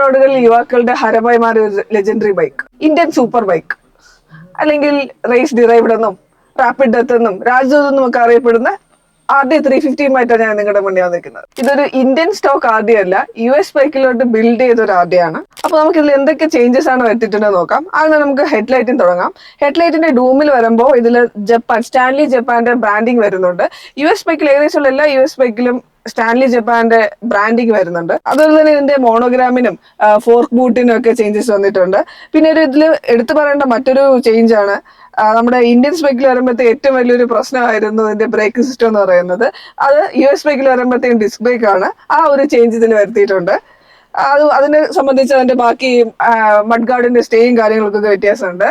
റോഡുകളിൽ യുവാക്കളുടെ ഹരമായി മാറിയ ഒരു legendary bike Indian super bike അല്ലെങ്കിൽ റേസ് ഡിറൈവ്ഡ് എന്നും റാപ്പിഡ് ഡെത്ത് എന്നും രാജ്ദൂത് എന്നും ഒക്കെ അറിയപ്പെടുന്ന ആർ ഡി ത്രീ ഫിഫ്റ്റിയുമായിട്ടാണ് ഞാൻ നിങ്ങളുടെ മുന്നിൽ വന്നിരിക്കുന്നത്. ഇതൊരു ഇന്ത്യൻ സ്റ്റോക്ക് അല്ല യു എസ് ബൈക്കിലോട്ട് ബിൽഡ് ചെയ്ത ഒരു ആണ്. അപ്പൊ നമുക്ക് ഇതിൽ എന്തൊക്കെ ചേഞ്ചസ് ആണ് വരുത്തിയിട്ടുണ്ടെന്ന് നോക്കാം. അങ്ങനെ നമുക്ക് ഹെഡ്ലൈറ്റിൽ തുടങ്ങാം. ഹെഡ്ലൈറ്റിന്റെ ഡൂമിൽ വരുമ്പോൾ ഇതിൽ ജപ്പാൻ സ്റ്റാൻലി ജപ്പാന്റെ ബ്രാൻഡിങ് വരുന്നുണ്ട്. യു എസ് ബൈക്കിൽ ഏകദേശമുള്ള എല്ലാ യു എസ് ബൈക്കിലും സ്റ്റാൻലി ജപ്പാന്റെ ബ്രാൻഡിങ് വരുന്നുണ്ട്. അതുപോലെ തന്നെ ഇതിന്റെ മോണോഗ്രാമിനും ഫോർക്ക് ബൂട്ടിനും ഒക്കെ ചേഞ്ചസ് വന്നിട്ടുണ്ട്. പിന്നെ ഒരു ഇതിൽ എടുത്തു പറയേണ്ട മറ്റൊരു ചേഞ്ച് ആണ്. നമ്മുടെ ഇന്ത്യൻ സ്പെക്കിൽ വരുമ്പോഴത്തെ ഏറ്റവും വലിയൊരു പ്രശ്നമായിരുന്നു ഇതിന്റെ ബ്രേക്ക് സിസ്റ്റം എന്ന് പറയുന്നത്. അത് യു എസ് ബൈക്കിൽ വരുമ്പോഴത്തേക്കും ഡിസ്ക് ബ്രേക്ക് ആണ്. ആ ഒരു ചേഞ്ച് ഇതിൽ വരുത്തിയിട്ടുണ്ട്. അത് അതിനെ സംബന്ധിച്ച് അതിന്റെ ബാക്കി മഡ് ഗാർഡിന്റെ സ്റ്റേയും കാര്യങ്ങളൊക്കെ വ്യത്യാസമുണ്ട്.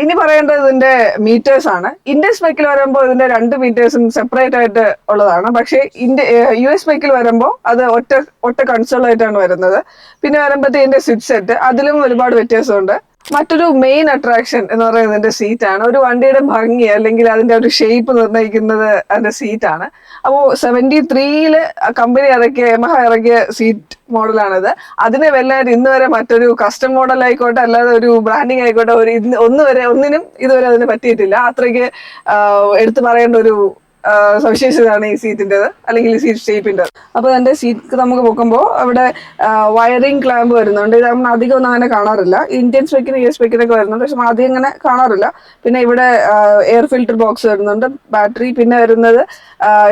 ഇനി പറയേണ്ടത് ഇതിന്റെ മീറ്റേഴ്സ് ആണ്. ഇന്ത്യൻ സ്പെക്കിൽ വരുമ്പോൾ ഇതിന്റെ രണ്ട് മീറ്റേഴ്സും സെപ്പറേറ്റ് ആയിട്ട് ഉള്ളതാണ്. പക്ഷേ ഇന്ത്യ യു എസ് ബൈക്കിൽ വരുമ്പോൾ അത് ഒറ്റ ഒറ്റ കൺസോൾ ആയിട്ടാണ് വരുന്നത്. പിന്നെ വരുമ്പോഴത്തെ ഇതിന്റെ സ്വിച്ച് സെറ്റ് അതിലും ഒരുപാട് വ്യത്യാസമുണ്ട്. മറ്റൊരു മെയിൻ അട്രാക്ഷൻ എന്ന് പറയുന്നത് ഇതിന്റെ സീറ്റ് ആണ്. ഒരു വണ്ടിയുടെ ഭംഗി അല്ലെങ്കിൽ അതിന്റെ ഒരു ഷേപ്പ് നിർണയിക്കുന്നത് അതിന്റെ സീറ്റ് ആണ്. അപ്പോൾ സെവന്റി ത്രീയിൽ കമ്പനി ഇറക്കിയ യമഹ ഇറക്കിയ സീറ്റ് മോഡലാണിത് അതിനെ വല്ലാതെ ഇന്ന് വരെ മറ്റൊരു കസ്റ്റം മോഡൽ ആയിക്കോട്ടെ അല്ലാതെ ഒരു ബ്രാൻഡിങ് ആയിക്കോട്ടെ ഒരു ഇന്ന് വരെ ഒന്നിനും ഇതുവരെ അതിന് പറ്റിയിട്ടില്ല. അത്രയ്ക്ക് എടുത്തു പറയേണ്ട ഒരു സവിശേഷതയാണ് ഈ സീറ്റിന്റെത് അല്ലെങ്കിൽ ഈ സീറ്റ് ഷേപ്പിന്റെ അപ്പോൾ എന്റെ സീറ്റ് നമുക്ക് പൊക്കുമ്പോൾ അവിടെ വയറിംഗ് ക്ലാമ്പ് വരുന്നുണ്ട്. ഇത് നമ്മൾ അധികം ഒന്നും അങ്ങനെ കാണാറില്ല. ഇന്ത്യൻ സ്പെക്കിന് യു എസ് സ്പെക്കിനൊക്കെ വരുന്നുണ്ട്. പക്ഷെ അധികം അങ്ങനെ കാണാറില്ല. പിന്നെ ഇവിടെ എയർ ഫിൽറ്റർ ബോക്സ് വരുന്നുണ്ട്. ബാറ്ററി പിന്നെ വരുന്നത്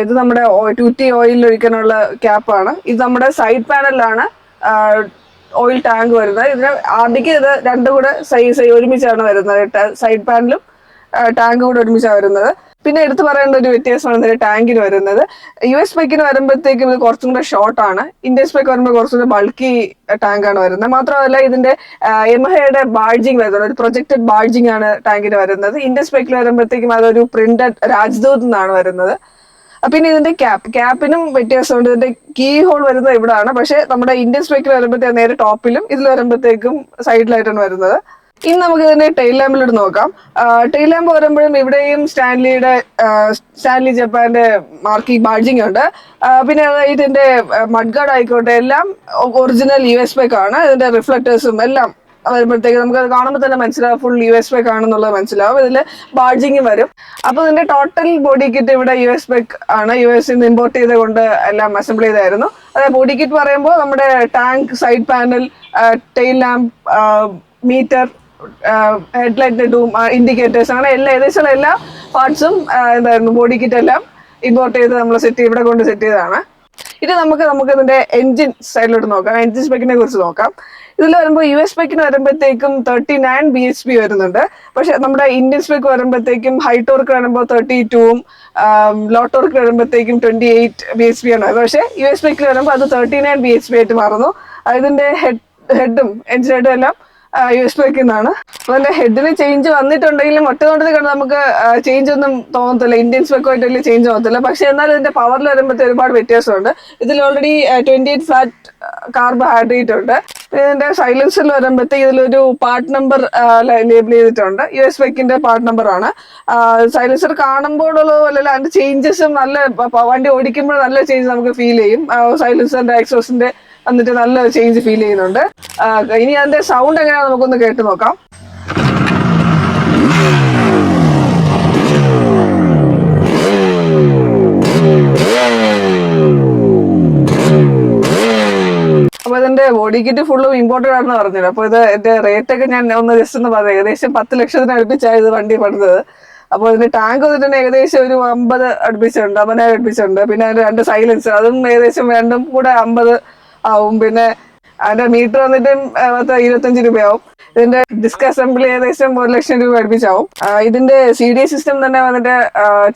ഇത് നമ്മുടെ ടൂറ്റി ഓയിൽ ഒഴിക്കാനുള്ള ക്യാപ്പാണ് ഇത് നമ്മുടെ സൈഡ് പാനലിലാണ് ഓയിൽ ടാങ്ക് വരുന്നത്. ഇതിന് ആദ്യം ഇത് രണ്ടും കൂടെ സൈസ് ഒരുമിച്ചാണ് വരുന്നത്. സൈഡ് പാനലും ടാങ്ക് കൂടെ ഒരുമിച്ചാണ് വരുന്നത്. പിന്നെ എടുത്തു പറയേണ്ട ഒരു വ്യത്യാസമാണ് ഇതിന്റെ ടാങ്കിന് വരുന്നത്. യു എസ് ബൈക്കിന് വരുമ്പോഴത്തേക്കും ഇത് കുറച്ചും കൂടെ ഷോർട്ട് ആണ്. ഇന്ത്യൻ സ്പെക്ക് വരുമ്പോൾ കുറച്ചും കൂടെ ബൾക്കി ടാങ്ക് ആണ് വരുന്നത്. മാത്രമല്ല ഇതിന്റെ എംഹയുടെ ബാഡ്ജിങ് വരുന്നത്. ഒരു പ്രൊജക്റ്റഡ് ബാഡ്ജിങ് ആണ് ടാങ്കിന് വരുന്നത്. ഇന്ത്യൻ സ്പെക്കിൽ വരുമ്പോഴത്തേക്കും അതൊരു പ്രിന്റഡ് രാജ്ദൂത് എന്നാണ് വരുന്നത്. പിന്നെ ഇതിന്റെ ക്യാപ്പ് ക്യാപ്പിനും വ്യത്യാസമുണ്ട്. ഇതിന്റെ കീ ഹോൾ വരുന്നത് ഇവിടാണ്. പക്ഷെ നമ്മുടെ ഇന്ത്യൻ സ്പെക്കിൽ വരുമ്പോഴത്തേക്കും നേരെ ടോപ്പിലും ഇതിൽ വരുമ്പോഴത്തേക്കും സൈഡിലായിട്ടാണ് വരുന്നത്. ഇനി നമുക്ക് ഇതിന്റെ ടെയിൽ ലാമ്പിലോട്ട് നോക്കാം. ടെയിൽ ലാമ്പ് വരുമ്പോഴും ഇവിടെയും സ്റ്റാൻലിയുടെ സ്റ്റാൻലി ജപ്പാന്റെ മാർക്കി ബാഡ്ജിങ് ഉണ്ട്. പിന്നെ ഇതിന്റെ മഡ് ഗാർഡ് ആയിക്കോട്ടെ എല്ലാം ഒറിജിനൽ യു എസ് പേക്ക് ആണ്. ഇതിന്റെ റിഫ്ലക്ടേഴ്സും എല്ലാം വരുമ്പോഴത്തേക്ക് നമുക്ക് അത് കാണുമ്പോൾ തന്നെ മനസ്സിലാവും. ഫുൾ യു എസ് പേക്ക് ആണെന്നുള്ളത് മനസ്സിലാവും. ഇതിൽ ബാഡ്ജിങ് വരും. അപ്പോൾ ഇതിന്റെ ടോട്ടൽ ബോഡി കിറ്റ് ഇവിടെ യു എസ് പേക്ക് ആണ്. യു എസ് നിന്ന് ഇമ്പോർട്ട് ചെയ്ത് കൊണ്ട് എല്ലാം അസംബിൾ ചെയ്തായിരുന്നു. അതായത് ബോഡി കിറ്റ് പറയുമ്പോൾ നമ്മുടെ tank side panel tail lamp meter headlight dome indicators അങ്ങനെ എല്ലാ ഏകദേശം എല്ലാ പാർട്സും എന്തായിരുന്നു ബോഡി കിറ്റ് എല്ലാം ഇമ്പോർട്ട് ചെയ്ത് നമ്മൾ സെറ്റ് ഇവിടെ കൊണ്ട് സെറ്റ് ചെയ്തതാണ്. ഇത് നമുക്ക് നമുക്ക് ഇതിന്റെ എഞ്ചിൻ സൈഡിലോട്ട് നോക്കാം. എഞ്ചിൻ സ്പെക്കിനെ കുറിച്ച് നോക്കാം. ഇതിൽ വരുമ്പോൾ യു എസ് സ്പെക്കിന് വരുമ്പോഴത്തേക്കും thirty nine B H P വരുന്നുണ്ട്. പക്ഷെ നമ്മുടെ ഇന്ത്യൻ സ്പെക്ക് വരുമ്പോഴത്തേക്കും ഹൈ ടോർക്ക് വരുമ്പോൾ തേർട്ടി ടൂവും ലോ വരുമ്പോഴത്തേക്കും twenty eight B H P ആണ്. പക്ഷേ യു എസ് സ്പെക്കിൽ വരുമ്പോൾ അത് thirty nine B H P ആയിട്ട് മാറുന്നു. അതിന്റെ ഹെഡ് ഹെഡും എഞ്ചിൻ ഹെഡും എല്ലാം യു എസ് ബൈക്കിൽ നിന്നാണ് അതിന്റെ ഹെഡിന് ചേഞ്ച് വന്നിട്ടുണ്ടെങ്കിലും ഒറ്റ നോട്ടത്തിൽ കണ്ട് നമുക്ക് ചേഞ്ച് ഒന്നും തോന്നത്തില്ല. ഇന്ത്യൻ സ്പെക്കുമായിട്ട് വലിയ ചേഞ്ച് തോന്നത്തില്ല. പക്ഷെ എന്നാൽ ഇതിന്റെ പവറിൽ വരുമ്പോഴത്തെ ഒരുപാട് വ്യത്യാസമുണ്ട്. ഇതിൽ already twenty eight flat carbohydrate ഉണ്ട് ഇതിന്റെ സൈലൻസിൽ വരുമ്പോഴത്തേക്ക് ഇതിലൊരു പാർട്ട് നമ്പർ ലേബിൾ ചെയ്തിട്ടുണ്ട്. യു എസ് ബൈക്കിന്റെ പാർട്ട് നമ്പർ ആണ്. സൈലൻസർ കാണുമ്പോഴുള്ള പോലെ അതിന്റെ ചേഞ്ചസും നല്ല വണ്ടി ഓടിക്കുമ്പോൾ നല്ല ചേഞ്ച് നമുക്ക് ഫീൽ ചെയ്യും. സൈലൻസറിന്റെ എക്സോസിന്റെ വന്നിട്ട് നല്ല ചേഞ്ച് ഫീൽ ചെയ്യുന്നുണ്ട്. ഇനി അതിന്റെ സൗണ്ട് എങ്ങനെയാണെന്ന് നമുക്കൊന്ന് കേട്ട് നോക്കാം. അപ്പൊ ബോഡി കിറ്റ് ഫുള്ളും ഇമ്പോർട്ടഡ് ആണെന്ന് പറഞ്ഞത് അപ്പൊ ഇത് എന്റെ റേറ്റ് ഒക്കെ ഞാൻ ഒന്ന് ജസ്റ്റ് ഒന്ന് പറയാം ഏകദേശം പത്ത് ലക്ഷത്തിന് അടുപ്പിച്ചാണ് ഇത് വണ്ടി പണിതത്. അപ്പോൾ ഇതിന്റെ ടാങ്ക് വന്നിട്ട് ഏകദേശം ഒരു അമ്പത് അടുപ്പിച്ചുണ്ട് അമ്പതിനായിരം അടുപ്പിച്ചുണ്ട് പിന്നെ രണ്ട് സൈലൻസർ അതും ഏകദേശം രണ്ടും കൂടെ അമ്പത് ആവും. പിന്നെ അതിന്റെ മീറ്റർ വന്നിട്ട് പത്ത് ഇരുപത്തഞ്ച് രൂപയാവും. ഇതിന്റെ ഡിസ്ക് അസംബ്ലി ഏകദേശം ഒരു ലക്ഷം രൂപ അടുപ്പിച്ചാവും. ഇതിന്റെ സി ഡി സിസ്റ്റം തന്നെ വന്നിട്ട്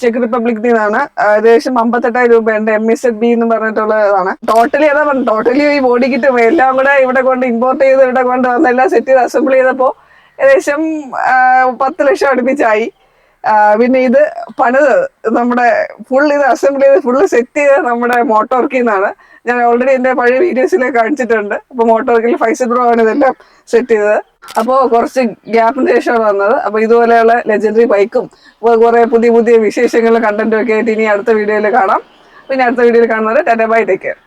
ചെക്ക് റിപ്പബ്ലിക് നിന്നാണ് ഏകദേശം അമ്പത്തെട്ടായിരം രൂപയുണ്ട്. എം എസ് എഫ് ബി എന്ന് പറഞ്ഞിട്ടുള്ളതാണ്. ടോട്ടലി അതാ പറഞ്ഞു ടോട്ടലി ഈ ബോഡി കിറ്റും എല്ലാം കൂടെ ഇവിടെ കൊണ്ട് ഇമ്പോർട്ട് ചെയ്ത് ഇവിടെ കൊണ്ട് വന്ന് എല്ലാം സെറ്റ് ചെയ്ത് അസംബിൾ ചെയ്തപ്പോ ഏകദേശം പത്ത് ലക്ഷം അടുപ്പിച്ചായി. പിന്നെ ഇത് പണിത് നമ്മുടെ ഫുൾ ഇത് അസംബിൾ ചെയ്ത് ഫുള്ള് സെറ്റ് ചെയ്ത് നമ്മുടെ മോട്ടോർക്കിൽ നിന്നാണ് ഞാൻ ഓൾറെഡി എന്റെ പഴയ വീഡിയോസിൽ കാണിച്ചിട്ടുണ്ട്. അപ്പൊ മോട്ടോർക്കിൽ ഫൈസൽ ബ്രോ ആണ് ഇതെല്ലാം സെറ്റ് ചെയ്തത്. അപ്പോൾ കുറച്ച് ഗ്യാപ്പിന് ശേഷമാണ് വന്നത്. അപ്പൊ ഇതുപോലെയുള്ള ലെജൻഡറി ബൈക്കും കുറെ പുതിയ പുതിയ വിശേഷങ്ങളും കണ്ടന്റും ഒക്കെ ആയിട്ട് ഇനി അടുത്ത വീഡിയോയിൽ കാണാം. പിന്നെ അടുത്ത വീഡിയോയിൽ കാണുന്നത് ടാറ്റ ബൈ ടേക്ക് കെയർ